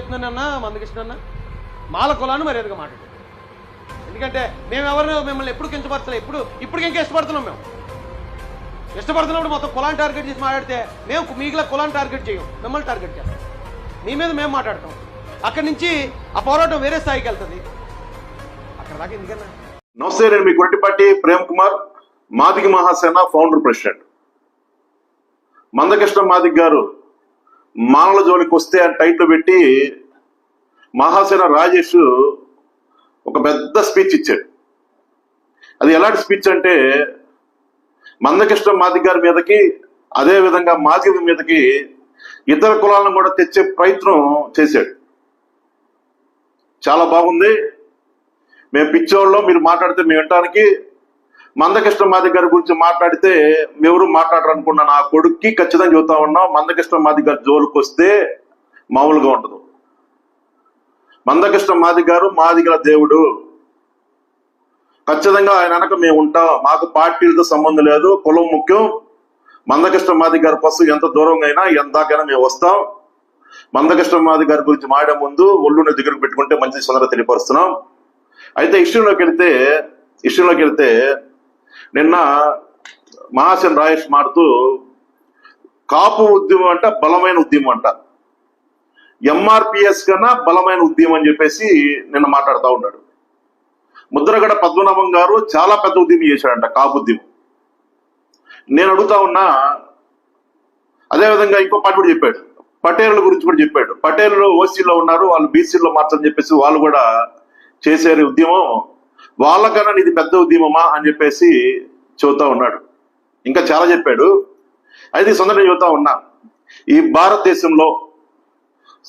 ఎప్పుడన్నా మాల కులాన్ని మర్యాదగా మాట్లాడు. ఎందుకంటే మేము ఎవరిని మిమ్మల్ని ఎప్పుడు కించపరచలే ఇప్పుడు ఇప్పుడు ఇంకా ఇష్టపడుతున్నాం మేము. ఇష్టపడుతున్నప్పుడు మొత్తం కులాన్ని టార్గెట్ చేసి మాట్లాడితే మేము మీకులా కులాన్ని టార్గెట్ చేయం మిమ్మల్ని టార్గెట్ చేస్తాం. మీ మీద మేము మాట్లాడతాం. అక్కడి నుంచి ఆ పోరాటం వేరే స్థాయికి వెళ్తుంది. అక్కడ దాకా ఎందుకన్నా? నమస్తే నేను మీ గురటిపాటి ప్రేమ్ కుమార్ మాదిగ మహాసేన ఫౌండర్ ప్రెసిడెంట్ మందకృష్ణ మాదిగ్ గారు మానల జోలికి వస్తే అని టైటిల్ పెట్టి మహాసేన రాజేష్ ఒక పెద్ద స్పీచ్ ఇచ్చాడు. అది ఎలాంటి స్పీచ్ అంటే మందకృష్ణ మాది గారి మీదకి అదే విధంగా మాదిగ మీదకి ఇతర కులాలను కూడా తెచ్చే ప్రయత్నం చేశాడు. చాలా బాగుంది. మేము పిచ్చోళ్ళం మీరు మాట్లాడితే మేము వినటానికి మందకృష్ణ మాది గారి గురించి మాట్లాడితే ఎవరు మాట్లాడరు అనుకున్న నా కొడుక్కి ఖచ్చితంగా చెబుతా ఉన్నాం మందకృష్ణ మాది గారి జోలికి వస్తే మామూలుగా ఉండదు. మందకృష్ణ మాది గారు మాదిగల దేవుడు. ఖచ్చితంగా ఆయన వెనక మేము ఉంటాం. మాకు పార్టీలతో సంబంధం లేదు కులం ముఖ్యం. మందకృష్ణ మాది గారి కోసం ఎంత దూరంగా అయినా ఎంతకైనా మేము వస్తాం. మందకృష్ణ మాది గారి గురించి మాడే ముందు ఒళ్ళుని దగ్గరకు పెట్టుకుంటే మంచి సుందర తెలియపరుస్తున్నాం. అయితే ఇష్యూలోకి వెళ్తే ఇష్యూలోకి వెళ్తే నిన్న మహాసేన్ రాయేష్ మాడుతూ కాపు ఉద్యమం అంట బలమైన ఉద్యమం అంట. ఎంఆర్పిఎస్ కన్నా బలమైన ఉద్యమం అని చెప్పేసి నిన్న మాట్లాడుతూ ఉన్నాడు. ముద్రగడ పద్మనాభం గారు చాలా పెద్ద ఉద్యమం చేశాడంట కాపు ఉద్యమం. నేను అడుగుతా ఉన్నా అదేవిధంగా ఇంకో పాట కూడా చెప్పాడు. పటేళ్ళ గురించి కూడా చెప్పాడు. పటేళ్ళు ఓసీలో ఉన్నారు వాళ్ళు బీసీలో మార్చని చెప్పేసి వాళ్ళు కూడా చేసే ఉద్యమం వాళ్ళకన్నా ఇది పెద్ద ఉద్యమమా అని చెప్పేసి చెబుతా ఉన్నాడు. ఇంకా చాలా చెప్పాడు. అయితే ఈ సందర్భంగా చెబుతా ఉన్నా ఈ భారతదేశంలో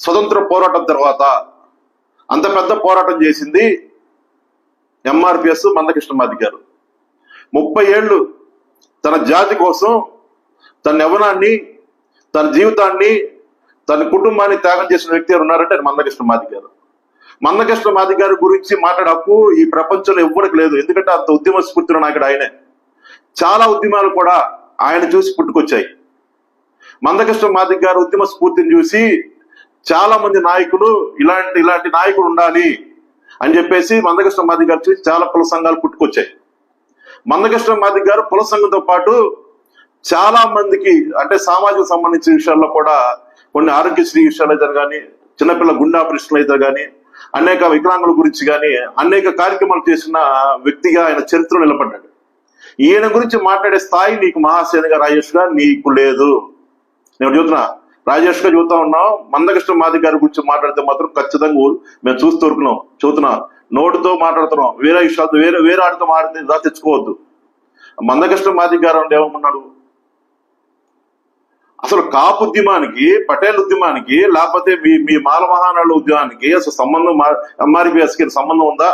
స్వతంత్ర పోరాటం తర్వాత అంత పెద్ద పోరాటం చేసింది ఎంఆర్పిఎస్ మందకృష్ణ మాది గారు. ముప్పై ఏళ్ళు తన జాతి కోసం తన యవనాన్ని తన జీవితాన్ని తన కుటుంబాన్ని త్యాగం చేసిన వ్యక్తి ఎవరు ఉన్నారంటే మందకృష్ణ మాది గారు. మందకృష్ణ మాది గారి గురించి మాట్లాడే హక్కు ఈ ప్రపంచంలో ఎవ్వరికి లేదు. ఎందుకంటే అంత ఉద్యమ స్ఫూర్తిలో నాయకుడు ఆయనే. చాలా ఉద్యమాలు కూడా ఆయన చూసి పుట్టుకొచ్చాయి. మందకృష్ణ మాది గారి ఉద్యమ స్ఫూర్తిని చూసి చాలా మంది నాయకులు ఇలాంటి ఇలాంటి నాయకుడు ఉండాలి అని చెప్పేసి మందకృష్ణ మాది గారు చూసి చాలా కుల సంఘాలు పుట్టుకొచ్చాయి. మందకృష్ణ మాది గారు కుల సంఘంతో పాటు చాలా మందికి అంటే సామాజిక సంబంధించిన విషయాల్లో కూడా కొన్ని ఆరోగ్యశ్రీ విషయాలు అయితే కానీ చిన్నపిల్ల గుండె ఆపరేషన్లు అయితే కానీ అనేక వికలాంగుల గురించి కానీ అనేక కార్యక్రమాలు చేసిన వ్యక్తిగా ఆయన చరిత్ర నిలబడ్డాడు. ఈయన గురించి మాట్లాడే స్థాయి నీకు మహాసేనగా రాజేష్గా నీకు లేదు. నేను చెబుతున్నా రాజేష్గా చూస్తా ఉన్నాం మందకృష్ణ మాది గారి గురించి మాట్లాడితే మాత్రం ఖచ్చితంగా మేము చూస్తూ ఊరుకున్నాం. చెబుతున్నా నోటితో మాట్లాడుతున్నాం. వేరే విషయాలతో వేరే వేరే ఆడితో మాట్లాడితే దా తెచ్చుకోవద్దు. మందకృష్ణ మాది గారు ఏమన్నాడు? అసలు కాపు ఉద్యమానికి పటేల్ ఉద్యమానికి లేకపోతే మీ మీ మాల ఉద్యమానికి అసలు సంబంధం ఎంఆర్పిఎస్కి సంబంధం ఉందా?